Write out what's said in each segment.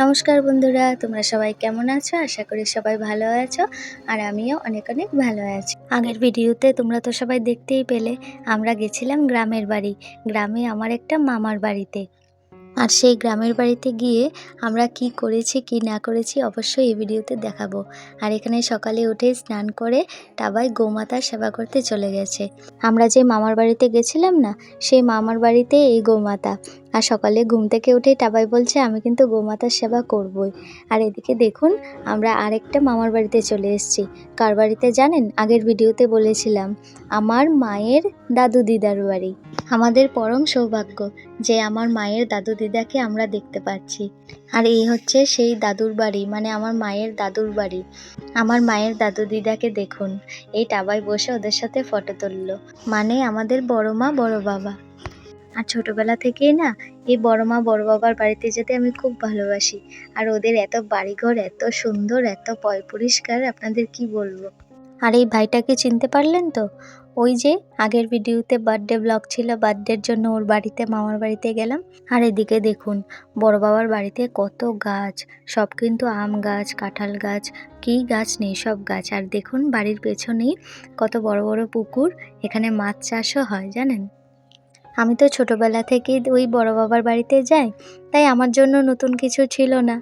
নমস্কার বন্ধুরা, তোমরা সবাই কেমন আছো? আশা করি সবাই ভালো আছো, আর আমিও অনেক অনেক ভালো আছি। আগের ভিডিওতে তোমরা তো সবাই দেখতেই পেলে, আমরা গেছিলাম গ্রামের বাড়ি, গ্রামে আমার একটা মামার বাড়িতে। আর সেই গ্রামের বাড়িতে গিয়ে আমরা কি করেছি, কি না করেছি অবশ্যই এই ভিডিওতে দেখাবো। আর এখানে সকালে উঠে স্নান করে টাবাই গোমাতার সেবা করতে চলে গেছে। আমরা যে মামার বাড়িতে গেছিলাম না, সেই মামার বাড়িতে এই গোমাতা। আর সকালে ঘুম থেকে উঠেই টাবাই বলছে, আমি কিন্তু গোমাতার সেবা করবই। আর এদিকে দেখুন, আমরা আরেকটা মামার বাড়িতে চলে এসেছি। কার বাড়িতে জানেন? আগের ভিডিওতে বলেছিলাম, আমার মায়ের দাদু দিদার বাড়ি। আমাদের পরম সৌভাগ্য যে আমার মায়ের দাদু দিদাকে আমরা দেখতে পাচ্ছি। আর এই হচ্ছে সেই দাদুর বাড়ি মানে আমার মায়ের দাদুর বাড়ি। আমার মায়ের দাদু দিদাকে দেখুন, এই টাবায় বসে ওদের সাথে ফটো তুললো। মানে আমাদের বড় মা, বড় বাবা। আর ছোটবেলা থেকেই না, এই বড় মা বড় বাবার বাড়িতে যেতে আমি খুব ভালোবাসি। আর ওদের এত বাড়িঘর, এত সুন্দর, এত পয় পরিষ্কার, আপনাদের কি বলব? আর এই ভাইটাকে চিনতে পারলেন তো? ওই যে, আগের ভিডিওতে বার্থডে ব্লগ ছিল বার্থডের জন্য ওর বাড়িতে, মামার বাড়িতে গেলাম। আর এদিকে দেখুন, বড় বাবার বাড়িতে কত গাছ, সব কিন্তু আম গাছ, কাঁঠাল গাছ, কী গাছ নেই, সব গাছ। আর দেখুন, বাড়ির পেছনেই কত বড় বড় পুকুর, এখানে মাছ চাষও হয়, জানেন? আমি তো ছোটোবেলা থেকেই ওই বড় বাবার বাড়িতে যাই, তাই আমার জন্য নতুন কিছু ছিল না।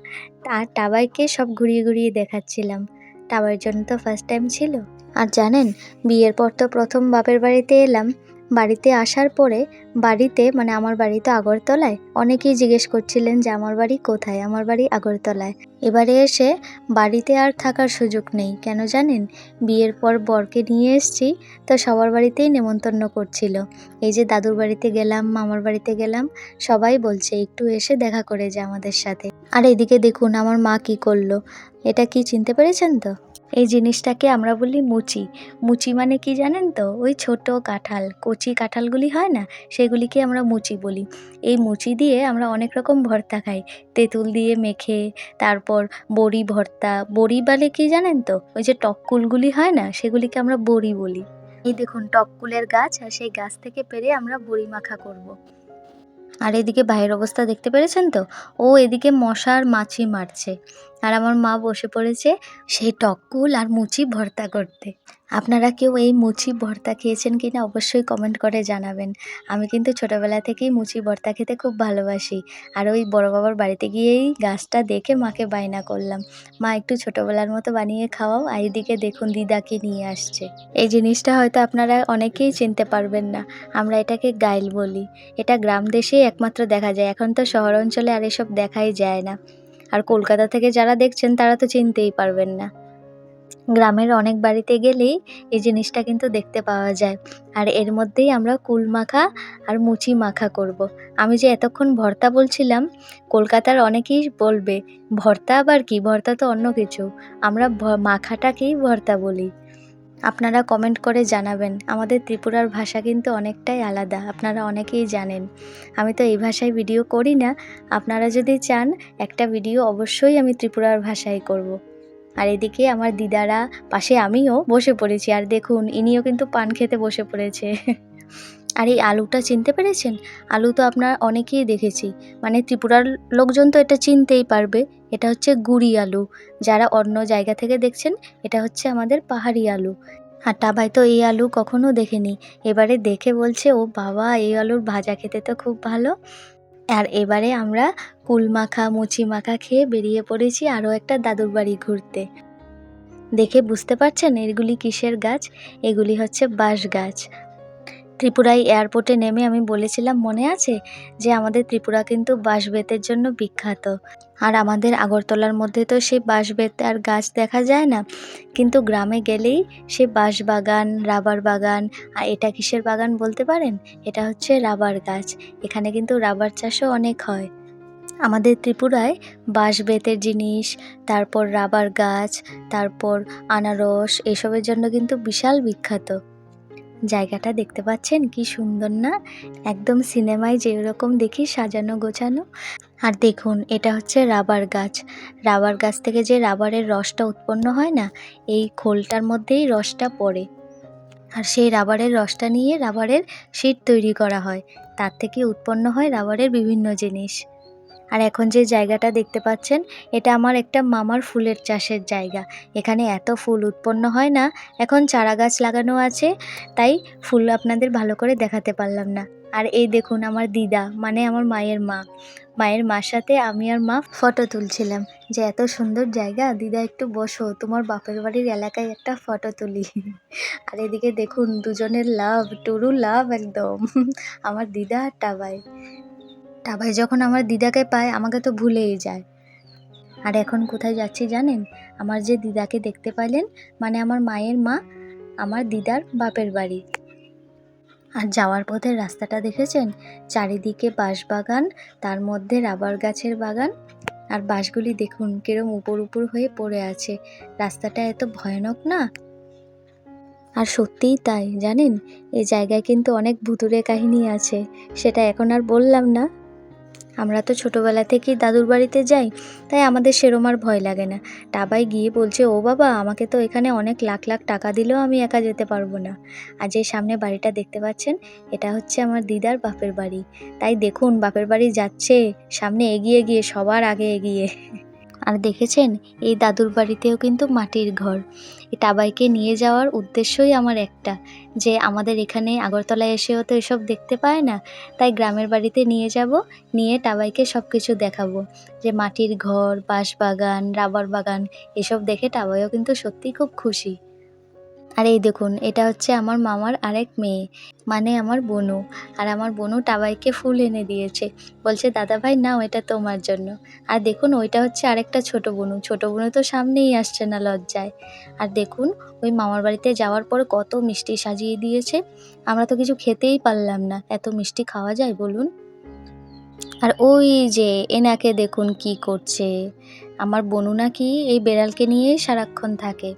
আর টাবাইকে সব ঘুরিয়ে ঘুরিয়ে দেখাচ্ছিলাম। টাবার জন্য তো ফার্স্ট টাইম ছিল। আর জানেন, বিয়ের পর তো প্রথম বাপের বাড়িতে এলাম। বাড়িতে আসার পরে বাড়িতে মানে আমার বাড়ি তো আগরতলায় অনেকেই জিজ্ঞেস করছিলেন যে আমার বাড়ি কোথায়? আমার বাড়ি আগরতলায়। এবারে এসে বাড়িতে আর থাকার সুযোগ নেই। কেন জানেন? বিয়ের পর বরকে নিয়ে এসছি, তো সবার বাড়িতেই নেমন্তন্ন করছিল। এই যে দাদুর বাড়িতে গেলাম, মামার বাড়িতে গেলাম, সবাই বলছে, একটু এসে দেখা করে যে আমাদের সাথে। আর এদিকে দেখুন, আমার মা কি করল? এটা কি চিনতে পেরেছেন তো? এই জিনিসটাকে আমরা বলি মুচি। মুচি মানে কি জানেন তো? ওই ছোট কাঁঠাল, কচি কাঁঠালগুলি হয় না? সেগুলিকে আমরা মুচি বলি। এই মুচি দিয়ে আমরা অনেক রকম ভর্তা খাই। তেঁতুল দিয়ে মেখে, তারপর বড়ি ভর্তা। বড়ি বলে কি জানেন তো? ওই যে টককুলগুলি হয় না? সেগুলিকে আমরা বড়ি বলি। এই দেখুন টককুলের গাছ, আর সেই গাছ থেকে পেরে আমরা বড়ি মাখা করব। আর এদিকে বাইরের অবস্থা দেখতে পেরেছেন তো? ও এদিকে মশার মাছি মারছে। আর আমার মা বসে পড়েছে সেই টককুল আর মুচি ভর্তা করতে। আপনারা কেউ এই মুচি ভর্তা খেয়েছেন কি না অবশ্যই কমেন্ট করে জানাবেন। আমি কিন্তু ছোটোবেলা থেকেই মুচি ভর্তা খেতে খুব ভালোবাসি। আর ওই বড় বাবার বাড়িতে গিয়েই গাছটা দেখে মাকে বায়না করলাম। মা, একটু ছোটোবেলার মতো বানিয়ে খাওয়াও আর দেখুন দিদাকে নিয়ে আসছে। এই জিনিসটা হয়তো আপনারা অনেকেই চিনতে পারবেন না। আমরা এটাকে গাইল বলি। এটা গ্রাম দেশেই একমাত্র দেখা যায়। এখন তো শহর অঞ্চলে আর এসব দেখাই যায় না। আর কলকাতা থেকে যারা দেখছেন, তারা তো চিনতেই পারবেন না। গ্রামের অনেক বাড়িতে গেলেই এই জিনিসটা কিন্তু দেখতে পাওয়া যায়। আর এর মধ্যেই আমরা কুল মাখা আর মুচি মাখা করব। আমি যে এতক্ষণ ভর্তা বলছিলাম, কলকাতার অনেকেই বলবে, ভর্তা আবার কি? ভর্তা তো অন্য কিছু। আমরা মাখাটাকেই ভর্তা বলি। আপনারা কমেন্ট করে জানাবেন। আমাদের ত্রিপুরার ভাষা কিন্তু অনেকটাই আলাদা, আপনারা অনেকেই জানেন। আমি তো এই ভাষায় ভিডিও করি না, আপনারা যদি চান, একটা ভিডিও অবশ্যই আমি ত্রিপুরার ভাষায় করব। আর এদিকে আমার দিদারা, পাশে আমিও বসে পড়েছি, আর দেখুন, ইনিও কিন্তু পান খেতে বসে পড়েছে। আর এই আলুটা চিনতে পেরেছেন? আলু তো আপনার অনেকেই দেখেছি। মানে ত্রিপুরার লোকজন তো এটা চিনতেই পারবে। এটা হচ্ছে গুড়ি আলু। যারা অন্য জায়গা থেকে দেখছেন, এটা হচ্ছে আমাদের পাহাড়ি আলু। আর টাবাই তো এই আলু কখনো দেখেনি। এবারে দেখে বলছে, ও বাবা, এই আলুর ভাজা খেতে তো খুব ভালো। আর এবারে আমরা কুল মাখা, মুচি মাখা খেয়ে বেরিয়ে পড়েছি আরও একটা দাদুর বাড়ি ঘুরতে। দেখে বুঝতে পারছেন এগুলি কিসের গাছ? এগুলি হচ্ছে বাঁশ গাছ। ত্রিপুরায় এয়ারপোর্টে নেমে আমি বলেছিলাম, মনে আছে যে আমাদের ত্রিপুরা কিন্তু বাঁশ বেতের জন্য বিখ্যাত। আর আমাদের আগরতলার মধ্যে তো সেই বাঁশ বেত আর গাছ দেখা যায় না। কিন্তু গ্রামে গেলেই সে বাঁশ বাগান, রাবার বাগান, আর এটা কিসের বাগান বলতে পারেন? এটা হচ্ছে রাবার গাছ। এখানে কিন্তু রাবার চাষও অনেক হয়। আমাদের ত্রিপুরায় বাঁশ বেতের জিনিস, তারপর রাবার গাছ, তারপর আনারস, এসবের জন্য কিন্তু বিশাল বিখ্যাত। জায়গাটা দেখতে পাচ্ছেন? কি সুন্দর না? একদম সিনেমায় যেরকম দেখি সাজানো গোছানো। আর দেখুন, এটা হচ্ছে রাবার গাছ। রাবার গাছ থেকে যে রাবারের রসটা উৎপন্ন হয় না, এই খোলটার মধ্যেই রসটা পড়ে। আর সেই রাবারের রসটা নিয়ে রাবারের শিট তৈরি করা হয়। তার থেকে উৎপন্ন হয় রাবারের বিভিন্ন জিনিস। আর এখন যে জায়গাটা দেখতে পাচ্ছেন, এটা আমার একটা মামার ফুলের চাষের জায়গা। এখানে এত ফুল উৎপন্ন হয় না, এখন চারা গাছ লাগানো আছে, তাই ফুল আপনাদের ভালো করে দেখাতে পারলাম না। আর এই দেখুন আমার দিদা মানে আমার মায়ের মা। মায়ের মার সাথে আমি আর মা ফটো তুলছিলাম। যে এত সুন্দর জায়গা, দিদা একটু বসো, তোমার বাপের বাড়ির এলাকায় একটা ফটো তুলি। আর এদিকে দেখুন দুজনের লাভ, টুরু লাভ একদম। আমার দিদা আর টাবাই টাবাই যখন আমার দিদাকে পায়, আমাকে তো ভুলেই যায়। আর এখন কোথায় যাচ্ছি জানেন? আমার যে দিদাকে দেখতে পাইলেন মানে আমার মায়ের মা, আমার দিদার বাপের বাড়ি। আর যাওয়ার পথে রাস্তাটা দেখেছেন? চারিদিকে বাঁশ বাগান তার মধ্যে রাবার গাছের বাগান। আর বাঁশগুলি দেখুন, কিরম উপর উপর হয়ে পড়ে আছে। রাস্তাটা এত ভয়ানক না? আর সত্যিই তাই, জানেন? এই জায়গায় কিন্তু অনেক ভুতুরে কাহিনী আছে। সেটা এখন আর বললাম না। আমরা তো ছোটোবেলা থেকেই দাদুর বাড়িতে যাই, তাই আমাদের সেরম আর ভয় লাগে না। টাবাই গিয়ে বলছে, ও বাবা, আমাকে তো এখানে অনেক লাখ লাখ টাকা দিলেও আমি একা যেতে পারব না। আর যে সামনে বাড়িটা দেখতে পাচ্ছেন, এটা হচ্ছে আমার দিদার বাপের বাড়ি। তাই দেখুন, বাপের বাড়ি যাচ্ছে, সামনে এগিয়ে গিয়ে, সবার আগে এগিয়ে। আর দেখেছেন, এই দাদুর বাড়িতেও কিন্তু মাটির ঘর। এই টাবাইকে নিয়ে যাওয়ার উদ্দেশ্যই আমার একটা। যে আমাদের এখানে আগরতলায় এসেও তো এসব দেখতে পায় না, তাই গ্রামের বাড়িতে নিয়ে যাব, নিয়ে টাবাইকে সব কিছু দেখাবো। যে মাটির ঘর বাঁশ বাগান রাবার বাগান, এসব দেখে টাবাইও কিন্তু সত্যি খুব খুশি। আর এই দেখুন, এটা হচ্ছে আমার মামার আরেক মেয়ে মানে আমার বনু। আর আমার বনু টাবাইকে ফুল এনে দিয়েছে। বলছে দাদা ভাই নাও এটা তোমার জন্য। আর দেখুন, ওইটা হচ্ছে আরেকটা ছোট বনু। ছোট বনু তো সামনেই আসছে না লজ্জায়। আর দেখুন, ওই মামার বাড়িতে যাওয়ার পর কত মিষ্টি সাজিয়ে দিয়েছে। আমরা তো কিছু খেতেই পারলাম না। এত মিষ্টি খাওয়া যায়, বলুন? আর ওই যে, এনাকে দেখুন কি করছে। আমার বনু নাকি এই বেড়ালকে নিয়েই সারাক্ষণ থাকে।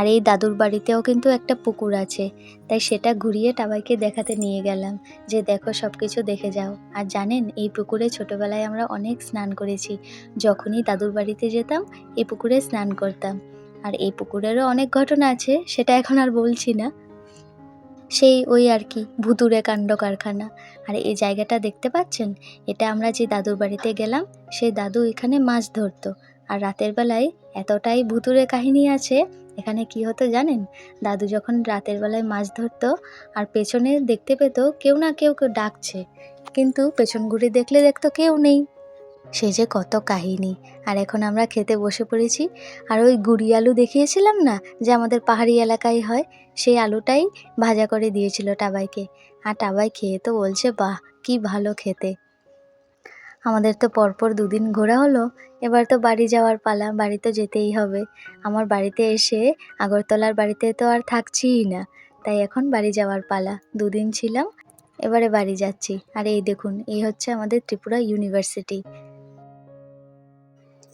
আর এই দাদুর বাড়িতেও কিন্তু একটা পুকুর আছে। তাই সেটা ঘুরিয়ে টাবাইকে দেখাতে নিয়ে গেলাম যে দেখো সব কিছু দেখে যাও। আর জানেন, এই পুকুরে ছোটোবেলায় আমরা অনেক স্নান করেছি। যখনই দাদুর বাড়িতে যেতাম, এই পুকুরে স্নান করতাম। আর এই পুকুরেরও অনেক ঘটনা আছে, সেটা এখন আর বলছি না। সেই ওই আর কি ভুতুরে কাণ্ড কারখানা। আর এই জায়গাটা দেখতে পাচ্ছেন? এটা আমরা যে দাদুর বাড়িতে গেলাম, সেই দাদু এখানে মাছ ধরতো। আর রাতের বেলায় এতটাই ভুতুরে কাহিনী আছে এখানে কি হতো জানেন? দাদু যখন রাতের বেলায় মাছ ধরতো আর পেছনে দেখতে পেত কেউ না কেউ কেউ ডাকছে। কিন্তু পেছন ঘুরে দেখলে দেখতো কেউ নেই। সে যে কত কাহিনী। আর এখন আমরা খেতে বসে পড়েছি। আর ওই গুড়ি আলু দেখিয়েছিলাম না যে আমাদের পাহাড়ি এলাকায় হয়? সেই আলুটাই ভাজা করে দিয়েছিল টাবাইকে। আর টাবাই খেয়ে তো বলছে, বাহ, কি ভালো খেতে। আমাদের তো পরপর দুদিন ঘোরা হলো, এবার তো বাড়ি যাওয়ার পালা বাড়ি তো যেতেই হবে। আমার বাড়িতে এসে আগরতলার বাড়িতে তো আর থাকছিই না, তাই এখন বাড়ি যাওয়ার পালা। দুদিন ছিলাম, এবারে বাড়ি যাচ্ছি। আর এই দেখুন, এই হচ্ছে আমাদের ত্রিপুরা ইউনিভার্সিটি।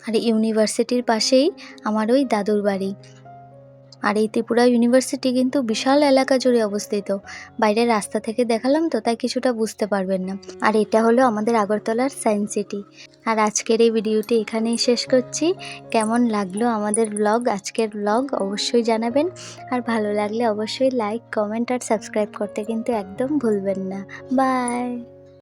আর ইউনিভার্সিটির পাশেই আমার ওই দাদুর বাড়ি। আর এই ত্রিপুরা ইউনিভার্সিটি কিন্তু বিশাল এলাকা জুড়ে অবস্থিত। বাইরের রাস্তা থেকে দেখালাম তো, তাই কিছুটা বুঝতে পারবেন না। আর এটা হলো আমাদের আগরতলার সায়েন্স সিটি। আর আজকের এই ভিডিওটি এখানেই শেষ করছি। কেমন লাগল আমাদের ব্লগ আজকের ব্লগ অবশ্যই জানাবেন। আর ভালো লাগলে অবশ্যই লাইক কমেন্ট আর সাবস্ক্রাইব করতে কিন্তু একদম ভুলবেন না। বাই